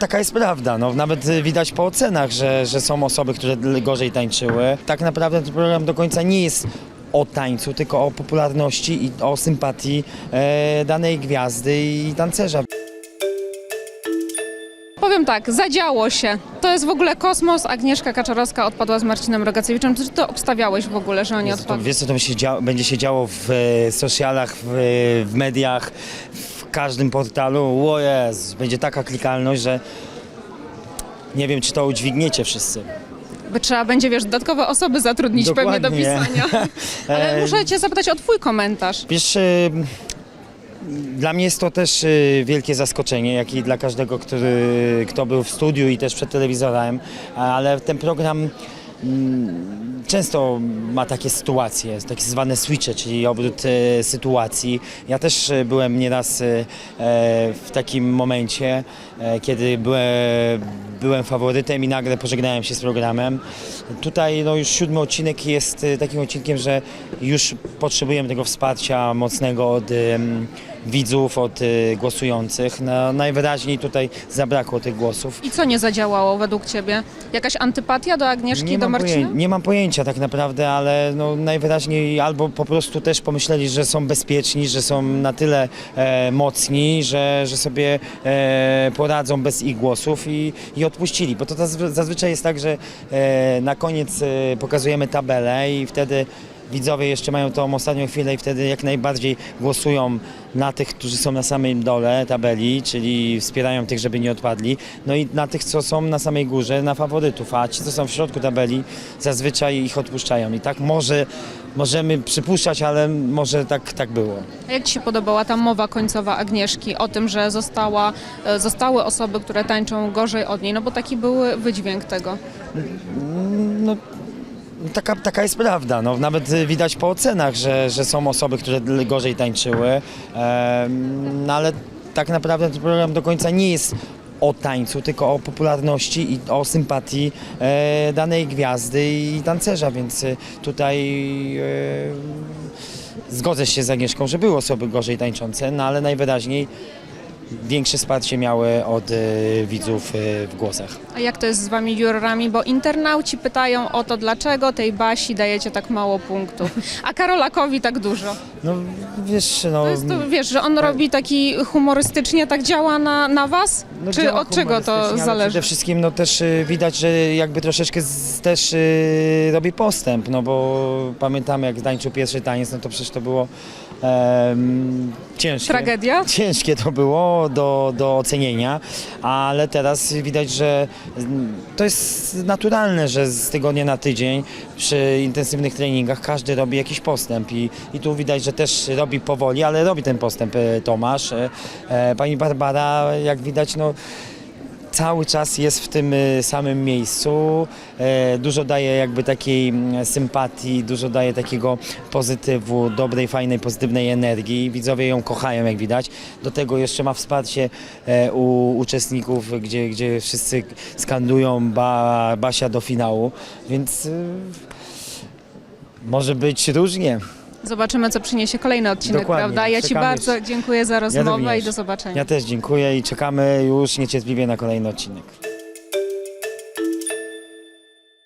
Taka jest prawda, no, nawet y, widać po ocenach, że, że są osoby, które gorzej tańczyły. Tak naprawdę ten program do końca nie jest o tańcu, tylko o popularności i o sympatii e, danej gwiazdy i tancerza. Powiem tak, zadziało się. To jest w ogóle kosmos. Agnieszka Kaczorowska odpadła z Marcinem Rogacewiczem. Czy ty obstawiałeś w ogóle, że oni Jezu, to, odpadli? wiesz co to się dzia- będzie się działo w e, socialach, w, w mediach, w każdym portalu. O Jezus, będzie taka klikalność, że nie wiem, czy to udźwigniecie wszyscy. By trzeba będzie, wiesz, dodatkowe osoby zatrudnić pewnie do Dokładnie. pisania. Ale E, muszę cię zapytać o twój komentarz. Wiesz, y, dla mnie jest to też y, wielkie zaskoczenie, jak i dla każdego, który, kto był w studiu i też przed telewizorem, ale ten program mm, często ma takie sytuacje, takie zwane switche, czyli obrót e, sytuacji. Ja też e, byłem nieraz e, w takim momencie, kiedy byłem, faworytem i nagle pożegnałem się z programem. Tutaj no, już siódmy odcinek jest takim odcinkiem, że już potrzebujemy tego wsparcia mocnego od widzów, od głosujących. No, najwyraźniej tutaj zabrakło tych głosów. I co nie zadziałało według ciebie? Jakaś antypatia do Agnieszki, Nie do Marcina? nie mam pojęcia tak naprawdę, ale no najwyraźniej albo po prostu też pomyśleli, że są bezpieczni, że są na tyle e, mocni, że, że sobie e, poradzą bez ich głosów i, i odpuścili. Bo to zazwy- zazwyczaj jest tak, że e, na koniec e, pokazujemy tabelę i wtedy widzowie jeszcze mają tą ostatnią chwilę i wtedy jak najbardziej głosują na tych, którzy są na samej dole tabeli, czyli wspierają tych, żeby nie odpadli, no i na tych, co są na samej górze, na faworytów, a ci, co są w środku tabeli, zazwyczaj ich odpuszczają. I tak może, możemy przypuszczać, ale może tak, tak było. A jak ci się podobała ta mowa końcowa Agnieszki o tym, że została, e, zostały osoby, które tańczą gorzej od niej? No bo taki był wydźwięk tego. No, taka, taka jest prawda. No, nawet y, widać po ocenach, że, że są osoby, które gorzej tańczyły, no, ale tak naprawdę ten program do końca nie jest o tańcu, tylko o popularności i o sympatii e, danej gwiazdy i tancerza, więc y, tutaj e, zgodzę się z Agnieszką, że były osoby gorzej tańczące, no ale najwyraźniej większe wsparcie miały od e, widzów e, w głosach. A jak to jest z wami jurorami? Bo internauci pytają o to, dlaczego tej Basi dajecie tak mało punktów, a Karolakowi tak dużo. No wiesz, no... To jest to, wiesz, że on robi taki humorystycznie, tak działa na, na was? No, Czy od czego to zależy? Przede wszystkim no, też y, widać, że jakby troszeczkę z, też y, robi postęp, no bo pamiętamy jak tańczył pierwszy taniec, no to przecież to było ciężkie. Tragedia? Ciężkie to było do, do ocenienia, ale teraz widać, że to jest naturalne, że z tygodnia na tydzień przy intensywnych treningach każdy robi jakiś postęp i, i tu widać, że też robi powoli, ale robi ten postęp e, Tomasz. E, e, Pani Barbara, jak widać, no cały czas jest w tym y, samym miejscu, e, dużo daje jakby takiej mm, sympatii, dużo daje takiego pozytywu, dobrej, fajnej, pozytywnej energii. Widzowie ją kochają, jak widać. Do tego jeszcze ma wsparcie e, u uczestników, gdzie, gdzie wszyscy skandują ba, Basia do finału, więc y, może być różnie. Zobaczymy, co przyniesie kolejny odcinek, Dokładnie. prawda? Ja Ci Czekamy bardzo dziękuję za rozmowę również. i do zobaczenia. Ja też dziękuję i czekamy już niecierpliwie na kolejny odcinek.